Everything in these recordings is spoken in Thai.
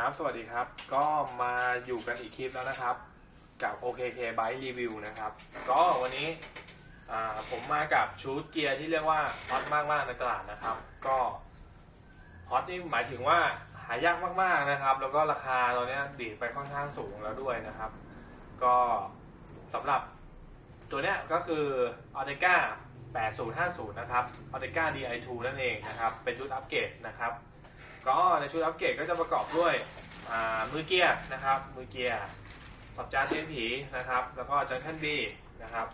ครับ สวัสดีครับ ก็มาอยู่กันอีกคลิปแล้วนะครับ กับ OKK Bike Review นะครับ ก็วันนี้ผมมากับชุดเกียร์ที่เรียกว่าฮอตมากๆในตลาดนะครับ ก็ฮอตนี่หมายถึงว่าหายากมากๆนะครับ แล้วก็ราคาตอนนี้ดีดไปค่อนข้างสูงแล้วด้วยนะครับ ก็สำหรับตัวเนี้ยก็คือ a u t e c a 8050 นะครับ a u t e c a Di2 นั่นเองนะครับ เป็นชุดอัปเกรดนะครับ ก็ในชุดอัปเกรดก็จะประกอบด้วยมือเกียร์นะครับ มือเกียร์สับจานเส้นผีนะครับ แล้วก็จังชันบีนะครับ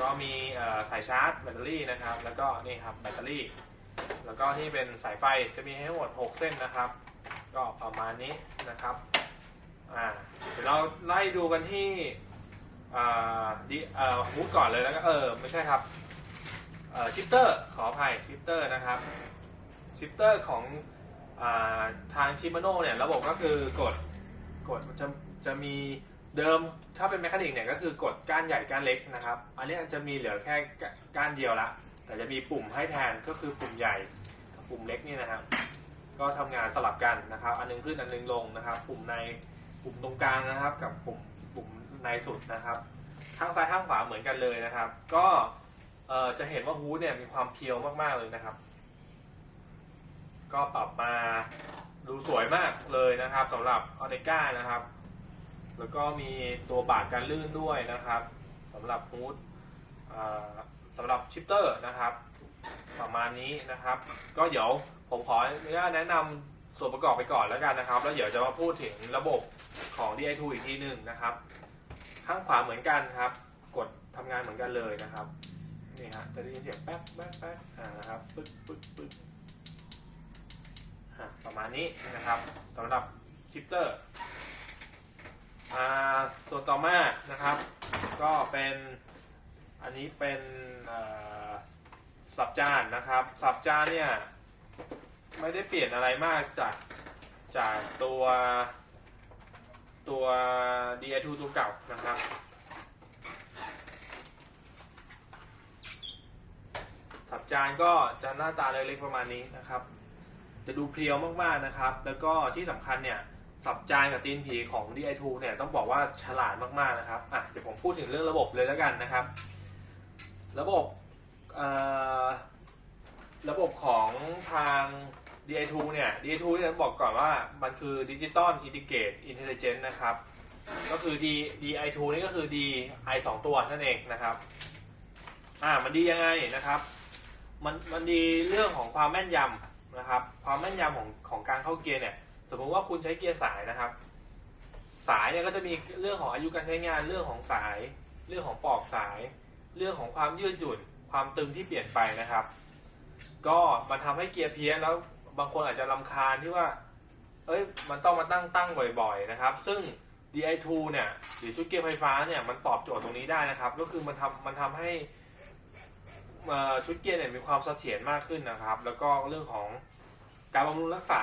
ก็มีสายชาร์จแบตเตอรี่นะครับ แล้วก็นี่ครับแบตเตอรี่ แล้วก็ที่เป็นสายไฟจะมีให้ทั้งหมด 6 เส้นนะครับ ก็ประมาณนี้นะครับอ่าเดี๋ยวเราไล่ดูกันที่อ่าดิอ่อฮูดก่อนเลยแล้วก็เออไม่ใช่ครับชิปเตอร์ขออภัยชิปเตอร์นะครับชิปเตอร์ของ ทางชิมาโน่เนี่ยระบบก็คือกดกดจะจะมีเดิมถ้าเป็นแมคคานิกเนี่ยก็คือกดก้านใหญ่ก้านเล็กนะครับ อันนี้จะมีเหลือแค่ก้านเดียวละ แต่จะมีปุ่มให้แทนก็คือปุ่มใหญ่ปุ่มเล็กนี่นะครับ ก็ทำงานสลับกันนะครับ อันหนึงขึ้นอันหนึงลงนะครับ ปุ่มในปุ่มตรงกลางนะครับ กับปุ่มปุ่มในสุดนะครับข้างซ้ายข้างขวาเหมือนกันเลยนะครับ ก็จะเห็นว่าฮูดเนี่ยมีความเพียวมากๆเลยนะครับ ก็ปรับมาดูสวยมากเลยนะครับสำหรับออเ e ก้านะครับ แล้วก็มีตัวบาดการลื่นด้วยนะครับสำหรับฮูดสำหรับชิปเตอร์นะครับ ประมาณนี้นะครับ ก็เดี๋ยวผมขออนุญาตแนะนำส่วนประกอบไปก่อนแล้วกันนะครับ แล้วเดี๋ยวจะมาพูดถึงระบบของ DI2 อีกทีหนึ่งนะครับ ข้างขวาเหมือนกันครับ กดทำงานเหมือนกันเลยนะครับนี่ฮะจะได้ยินเสียงแป๊บแป๊บแป๊บอ่านะครับปึ๊กปึ๊กปึ๊ก มาณนี้นะครับสำหรับชิปเตอร์อ่าส่วนต่อมานะครับ ก็เป็นอันนี้เป็นสับจานนะครับ สับจานเนี่ย ไม่ได้เปลี่ยนอะไรมากจากจากตัวตัว DI2 ตัวเก่านะครับ สับจานก็จะหน้าตาเล็กๆประมาณนี้นะครับ จะดูเพรียวมากๆนะครับ แล้วก็ที่สำคัญเนี่ยสับจานกับตีนผีของ DI2 เนี่ยต้องบอกว่าฉลาดมากๆนะครับอะเดี๋ยวผมพูดถึงเรื่องระบบเลยแล้วกันนะครับ ระบบระบบของทาง DI2 เนี่ย DI2 เนี่ยต้องบอกก่อนว่ามันคือ Digital Integrate Intelligence นะครับ ก็คือ D DI2 นี่ก็คือ DI สองตัวนั่นเองนะครับอ่ามันดียังไงนะครับ มันมันดีเรื่องของความแม่นยำ นะครับ ความแม่นยำของของการเข้าเกียร์เนี่ย สมมติว่าคุณใช้เกียร์สายนะครับ สายเนี่ยก็จะมีเรื่องของอายุการใช้งาน เรื่องของสาย เรื่องของปอกสาย เรื่องของความยืดหยุ่น ความตึงที่เปลี่ยนไปนะครับ ก็มันทำให้เกียร์เพี้ยนแล้วบางคนอาจจะลำคาญที่ว่า เอ้ย มันต้องมาตั้งตั้งบ่อย ๆ นะครับ ซึ่ง DI2 เนี่ยหรือชุดเกียร์ไฟฟ้าเนี่ยมันตอบโจทย์ตรงนี้ได้นะครับ ก็คือมันทำมันทำให้ ชุดเกียร์เนี่ยมีความเสถียรมากขึ้นนะครับ แล้วก็เรื่องของการบำรุงรักษา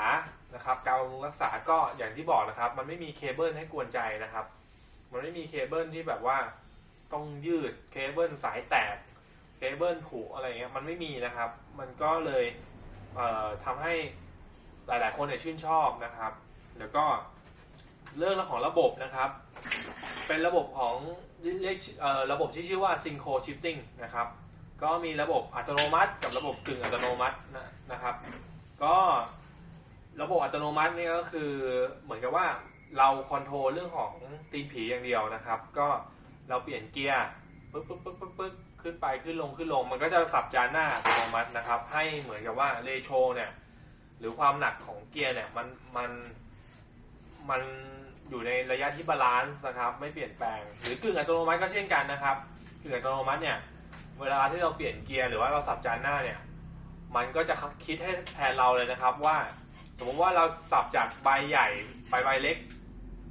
นะครับ การบำรุงรักษาก็อย่างที่บอกนะครับ มันไม่มีเคเบิลให้กวนใจนะครับ มันไม่มีเคเบิลที่แบบว่าต้องยืดเคเบิลสายแตกเคเบิลผุอะไรเงี้ยมันไม่มีนะครับ มันก็เลยเอ่อทำให้หลาย ๆ คนเนี่ยชื่นชอบนะครับ แล้วก็เรื่องของระบบนะครับ เป็นระบบของเรียกระบบที่ชื่อว่า Synchro Shifting นะครับ ก็มีระบบอัตโนมัติ กับระบบกึ่งอัตโนมัตินะนะครับ ก็ระบบอัตโนมัตินี่ก็คือเหมือนกับว่าเราคอนโทรลเรื่องของตีนผีอย่างเดียวนะครับ ก็เราเปลี่ยนเกียร์ปึ๊บปึ๊บปึ๊บปึ๊บปึ๊บขึ้นไปขึ้นลงขึ้นลง มันก็จะสับจานหน้าอัตโนมัตินะครับ ให้เหมือนกับว่าเรโชเนี่ยหรือความหนักของเกียร์เนี่ยมันมันมันอยู่ในระยะที่บาลานซ์นะครับ ไม่เปลี่ยนแปลง หรือกึ่งอัตโนมัติก็เช่นกันนะครับกึ่งอัตโนมัติเนี่ย เวลาที่เราเปลี่ยนเกียร์หรือว่าเราสับจานหน้าเนี่ย มันก็จะคิดให้แทนเราเลยนะครับว่า สมมติว่าเราสับจากใบใหญ่ไปใบเล็ก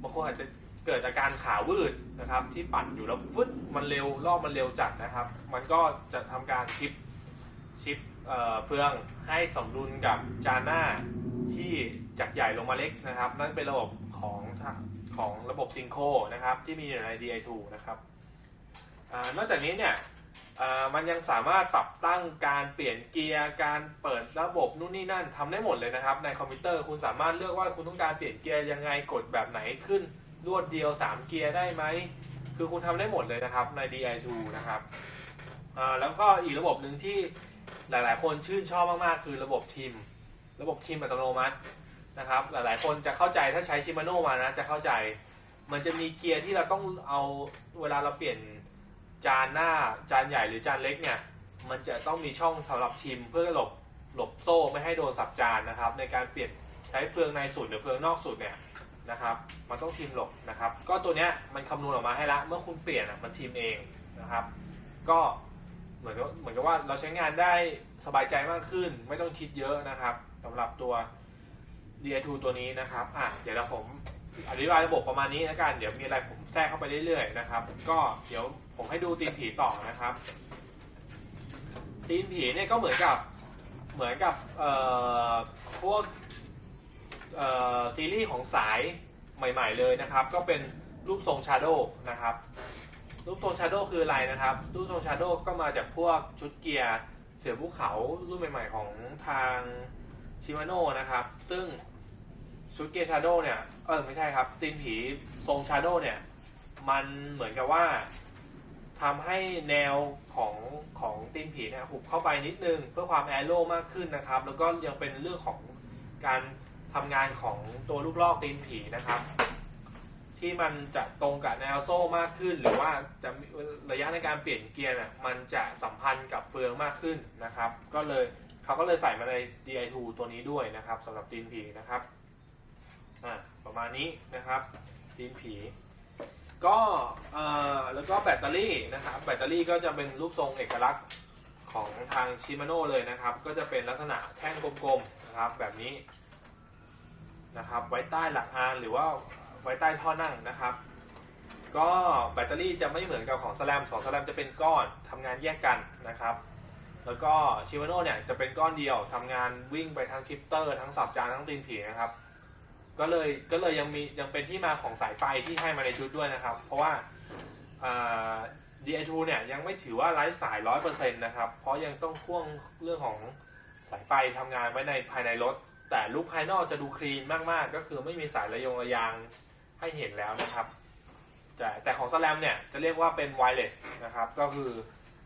บางคนอาจจะเกิดอาการขาวืดนะครับ ที่ปั่นอยู่แล้วฟึดมันเร็วรอบมันเร็วจัดนะครับ มันก็จะทำการชิปชิปเเฟืองให้สมดุลกับจานหน้าที่จากใหญ่ลงมาเล็กนะครับ นั่นเป็นระบบของของระบบซิงโคนะครับ ที่มีอยู่ใน DI2 นะครับอนอกจากนี้เนี่ย มันยังสามารถปรับตั้งการเปลี่ยนเกียร์การเปิดระบบนู่นนี่นั่นทำได้หมดเลยนะครับ ในคอมพิวเตอร์คุณสามารถเลือกว่าคุณต้องการเปลี่ยนเกียร์ยังไงกดแบบไหนขึ้นรวดเดียว 3 เกียร์ได้ไหมคือคุณทำได้หมดเลยนะครับใน DI2 นะครับแล้วก็อีกระบบหนึ่งที่หลาย ๆ คนชื่นชอบมาก ๆ คือระบบทีมระบบทีมอัตโนมัตินะครับ หลาย ๆ คนจะเข้าใจถ้าใช้ชิมาโนมานะจะเข้าใจ มันจะมีเกียร์ที่เราต้องเอาเวลาเราเปลี่ยน จานหน้าจานใหญ่หรือจานเล็กเนี่ย มันจะต้องมีช่องสำหรับทีมเพื่อหลบหลบโซ่ไม่ให้โดนสับจานนะครับ ในการเปลี่ยนใช้เฟืองในสุดหรือเฟืองนอกสุดเนี่ยนะครับ มันต้องทีมหลบนะครับ ก็ตัวเนี้ยมันคำนวณออกมาให้ละเมื่อคุณเปลี่ยนอะมันทีมเองนะครับ ก็เหมือนกับเหมือนกับว่าเราใช้งานได้สบายใจมากขึ้น ไม่ต้องคิดเยอะนะครับสำหรับตัว DI2 ตัวนี้นะครับอะเดี๋ยวเราผมอธิบายระบบประมาณนี้แล้วกัน เดี๋ยวมีอะไรผมแทรกเข้าไปเรื่อยๆนะครับ ก็เดี๋ยว ผมให้ดูตีนผีต่อนะครับ ตีนผีเนี่ยก็เหมือนกับเหมือนกับเอ่อพวกเอ่อซีรีส์ของสายใหม่ ๆ เลยนะครับ ก็เป็นรูปทรงชาโดว์นะครับ รูปทรงชาโดว์คืออะไรนะครับ รูปทรงชาโดว์ก็มาจากพวกชุดเกียร์เสือภูเขารุ่นใหม่ ๆ ของทางชิมาโน่นะครับ ซึ่งชุดเกียร์ชาโดว์เนี่ย เออไม่ใช่ครับตีนผีทรงชาโดว์เนี่ย มันเหมือนกับว่า ทำให้แนวของของตีนผีเนี่ยหุบเข้าไปนิดนึง เพื่อความแอโร่มากขึ้นนะครับ แล้วก็ยังเป็นเรื่องของการทำงานของตัวลูกลอกตีนผีนะครับ ที่มันจะตรงกับแนวโซ่มากขึ้น หรือว่าจะระยะในการเปลี่ยนเกียร์น่ะมันจะสัมพันธ์กับเฟืองมากขึ้นนะครับ ก็เลยเขาก็เลยใส่มาใน DI2 ตัวนี้ด้วยนะครับสำหรับตีนผีนะครับอ่าประมาณนี้นะครับตีนผี ก็แล้วก็แบตเตอรี่นะครับแบตเตอรี่ก็จะเป็นรูปทรงเอกลักษณ์ของทางชิมาโน่เลยนะครับ ก็จะเป็นลักษณะแท่งกลมๆนะครับแบบนี้นะครับไว้ใต้หลักอานหรือว่าไว้ใต้ท่อนั่งนะครับ ก็แบตเตอรี่จะไม่เหมือนกับของสแลมของสแลมจะเป็นก้อนทำงานแยกกันนะครับ แล้วก็ชิมาโน่เนี่ยจะเป็นก้อนเดียวทำงานวิ่งไปทั้งชิปเตอร์ทั้งสับจานทั้งตีนผีนะครับ ก็เลยก็เลยยังมียังเป็นที่มาของสายไฟที่ให้มาในชุดด้วยนะครับ เพราะว่า DI2 เนี่ยยังไม่ถือว่าไร้สาย 100%นะครับ เพราะยังต้องพ่วงเรื่องของสายไฟทำงานไว้ในภายในรถ แต่ลุคภายนอกจะดูคลีนมากๆ ก็คือไม่มีสายระยงระยางให้เห็นแล้วนะครับ แต่แต่ของ Slam เนี่ยจะเรียกว่าเป็น wireless นะครับ ก็คือ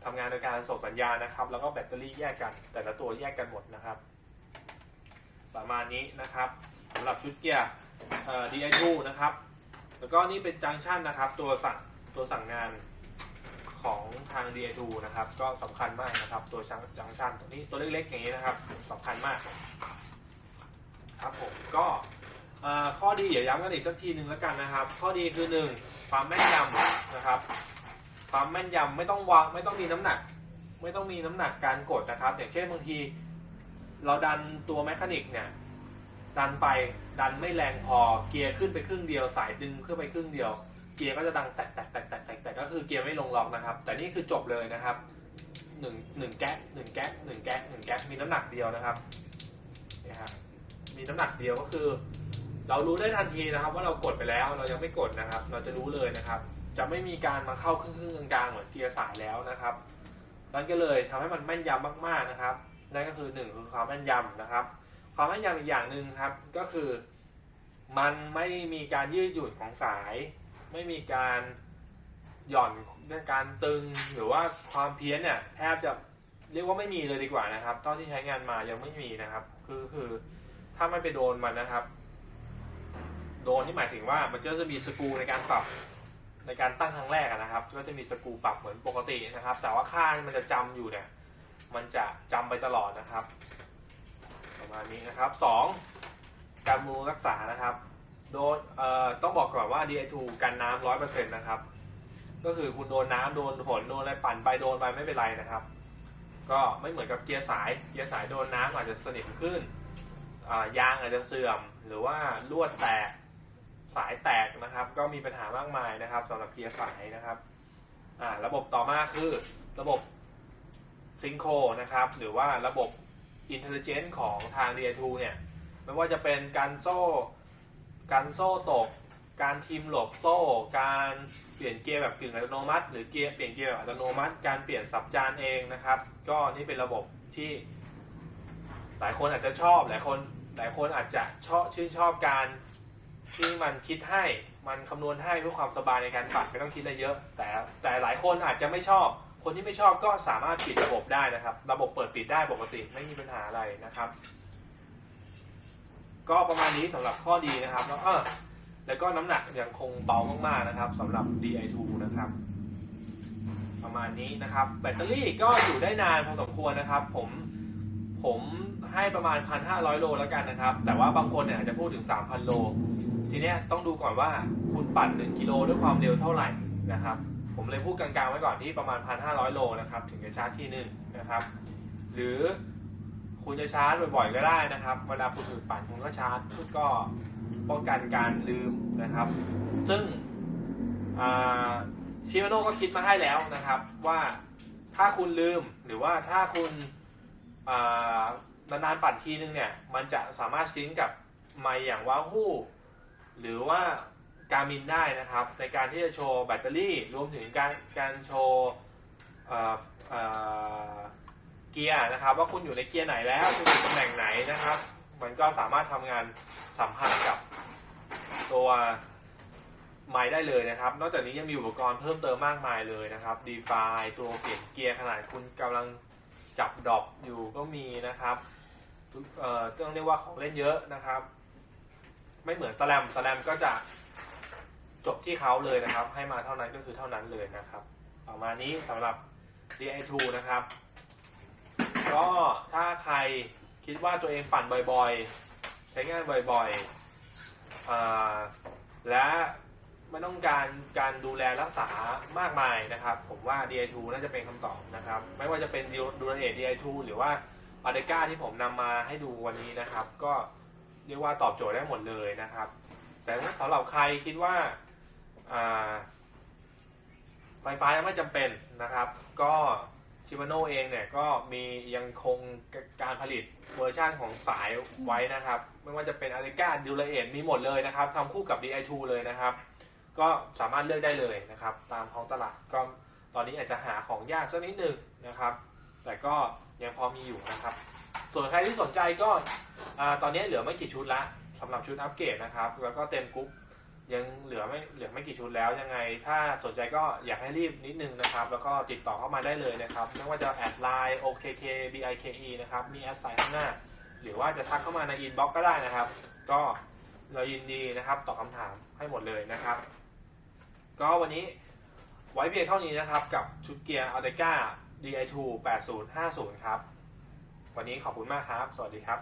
ทำงานในการส่งสัญญาณนะครับ แล้วก็แบตเตอรี่แยกกัน แต่ละตัวแยกกันหมดนะครับ ประมาณนี้นะครับำหรับชุดเกียร์ DI2 นะครับ แล้วก็นี่เป็นจังชันนะครับ ตัวสั่งตัวสั่งงานของทาง DI2 นะครับ ก็สำคัญมากนะครับ ตัวจังชันตัวนี้ตัวเล็กๆอย่างนี้นะครับสำคัญมาก ครับผมก็ข้อดีเดี๋ยวย้ำกันอีกสักทีหนึ่งแล้วกันนะครับ ข้อดีคือหนึ่งความแม่นยำนะครับ ความแม่นยำไม่ต้องวางไม่ต้องมีน้ำหนัก ไม่ต้องมีน้ำหนักการกดนะครับ อย่างเช่นบางที เราดันตัวแมคานิกเนี่ย ดันไปดันไม่แรงพอเกียร์ขึ้นไปครึ่งเดียวสายดึงขึ้นไปครึ่งเดียว เกียร์ก็จะดังแตกแตกแตกแตกแตกแตกก็คือเกียร์ไม่ลงล็อกนะครับ แต่นี่คือจบเลยนะครับหนึ่งหนึ่งแก๊กหนึ่งแก๊กหนึ่งแก๊กหนึ่งแก๊กมีน้ำหนักเดียวนะครับนี่ยครับมีน้ำหนักเดียวก็คือ เรารู้ได้ทันทีนะครับ ว่าเรากดไปแล้วเรายังไม่กดนะครับ เราจะรู้เลยนะครับ จะไม่มีการมาเข้าครึ่งครึ่งกลางๆเหมือนเกียร์สายแล้วนะครับนั่นก็เลยทำให้มันแม่นยำมากๆนะครับนั่นก็คือหนึ่งคือความแม่นยำนะครับ ความแม่นยำอีกอย่างหนึ่งครับ ก็คือมันไม่มีการยืดหยุ่นของสาย ไม่มีการหย่อนการตึงหรือว่าความเพี้ยนเนี่ยแทบจะเรียกว่าไม่มีเลยดีกว่านะครับเท่าที่ใช้งานมายังไม่มีนะครับ คือคือถ้าไม่ไปโดนมันนะครับ โดนที่หมายถึงว่ามันก็จะมีสกูในการปรับในการตั้งครั้งแรกนะครับ ก็จะมีสกูปรับเหมือนปกตินะครับ แต่ว่าค่าที่มันจะจำอยู่เนี่ย มันจะจำไปตลอดนะครับ มาณนี้นะครับสองการบำรุงรักษานะครับโดนเอ่อต้องบอกก่อนว่า DI2 กันน้ำร้อยเปอร์เซ็นต์นะครับ ก็คือคุณโดนน้ำโดนฝนโดนอะไรปั่นไปโดนไปไม่เป็นไรนะครับ ก็ไม่เหมือนกับเกียร์สาย เกียร์สายโดนน้ำอาจจะสนิมขึ้นยางอาจจะเสื่อมหรือว่าลวดแตกสายแตกนะครับ ก็มีปัญหามากมายนะครับสำหรับเกียร์สายนะครับระบบต่อมาคือระบบซิงโคนะครับ หรือว่าระบบ อินเทลเจนต์ของทาง DI2 เนี่ย ไม่ว่าจะเป็นการโซ่ การโซ่ตก การทีมหลบโซ่ การเปลี่ยนเกียร์แบบกึ่งอัตโนมัติ หรือเกียร์เปลี่ยนเกียร์แบบอัตโนมัติ การเปลี่ยนสับจานเองนะครับ ก็นี่เป็นระบบที่ หลายคนอาจจะชอบ หลายคนหลายคนอาจจะชอบชื่นชอบการที่มันคิดให้มันคำนวณให้เพื่อความสบายในการปั่นไม่ต้องคิดอะไรเยอะ แต่แต่หลายคนอาจจะไม่ชอบ คนที่ไม่ชอบก็สามารถปิดระบบได้นะครับ ระบบเปิดปิดได้ปกติไม่มีปัญหาอะไรนะครับ ก็ประมาณนี้สำหรับข้อดีนะครับแล้วเออแล้วก็น้ำหนักยังคงเบามากๆนะครับสำหรับ Di2 นะครับ ประมาณนี้นะครับ แบตเตอรี่ก็อยู่ได้นานพอสมควรนะครับ ผมผมให้ประมาณ 1,500 โลแล้วกันนะครับ แต่ว่าบางคนเนี่ยอาจจะพูดถึง 3,000 โล ทีเนี้ยต้องดูก่อนว่าคุณปั่น 1 กิโลด้วยความเร็วเท่าไหร่นะครับ ผมเลยพูดกลางๆไว้ก่อนที่ประมาณ 1,500 โลนะครับ ถึงจะชาร์จที่หนึ่งนะครับ หรือคุณจะชาร์จบ่อยๆก็ได้นะครับ เวลาคุณหยุดปั่นคุณก็ชาร์จคุณก็ป้องกันการลืมนะครับ ซึ่งชิมาโน่ก็คิดมาให้แล้วนะครับ ว่าถ้าคุณลืมหรือว่าถ้าคุณานานๆปั่นทีนึงเนี่ย มันจะสามารถซิงกับไมค์อย่างว้าฮู้หรือว่า การมินได้นะครับ ในการที่จะโชว์แบตเตอรี่รวมถึงการการโชว์เอ่อเอ่อเกียร์นะครับ ว่าคุณอยู่ในเกียร์ไหนแล้วคุณอยู่ตำแหน่งไหนนะครับ มันก็สามารถทำงานสัมพันธ์กับตัวไมค์ได้เลยนะครับ นอกจากนี้ยังมีอุปกรณ์เพิ่มเติมมากมายเลยนะครับ d e f i ตัวเปลี่ยนเกียร์ขนาดคุณกำลังจับดรอปอยู่ก็มีนะครับทุกเอ่อต้องเรียกว่าของเล่นเยอะนะครับ ไม่เหมือนสแลมสแลมก็จะ จบที่เขาเลยนะครับ ให้มาเท่านั้นก็คือเท่านั้นเลยนะครับ ประมาณนี้สำหรับ DI2 นะครับ ก็ถ้าใครคิดว่าตัวเองปั่นบ่อยๆ ใช้งานบ่อยๆอและไม่ต้องการการดูแลรักษามากมายนะครับ ผมว่า DI2 น่าจะเป็นคำตอบนะครับ ไม่ว่าจะเป็นดูรเอ DI2 หรือว่าอาเดก้าที่ผมนำมาให้ดูวันนี้นะครับ ก็เรียกว่าตอบโจทย์ได้หมดเลยนะครับ แต่ถ้าสำหรับใครคิดว่า ไฟฟ้ายังไม่จำเป็นนะครับ ก็ชิมาโนเองเนี่ยก็มียังคงการผลิตเวอร์ชันของสายไว้นะครับ ไม่ว่าจะเป็นอาริก้าดิวเลเอมีหมดเลยนะครับทำคู่กับ DI2 เลยนะครับ ก็สามารถเลือกได้เลยนะครับ ตามท้องตลาดก็ตอนนี้อาจจะหาของยากสักนิดหนึ่งนะครับ แต่ก็ยังพอมีอยู่นะครับ ส่วนใครที่สนใจก็อตอนนี้เหลือไม่กี่ชุดละสำหรับชุดอัปเกรดนะครับ แล้วก็เต็มกรุ๊ป ยังเหลือไม่เหลือไม่กี่ชุดแล้วยังไง ถ้าสนใจก็อยากให้รีบนิดนึงนะครับ แล้วก็ติดต่อเข้ามาได้เลยนะครับ ไม่ว่าจะแอดไลน์ OKK BIKE นะครับ มีแอดไซน์ข้างหน้า หรือว่าจะทักเข้ามาในอินบ็อกก็ได้นะครับ ก็เรายินดีนะครับตอบคำถามให้หมดเลยนะครับ ก็วันนี้ไว้เพียงเท่านี้นะครับ กับชุดเกียร์ a l t e c a DI2 8050 ครับ วันนี้ขอบคุณมากครับ สวัสดีครับ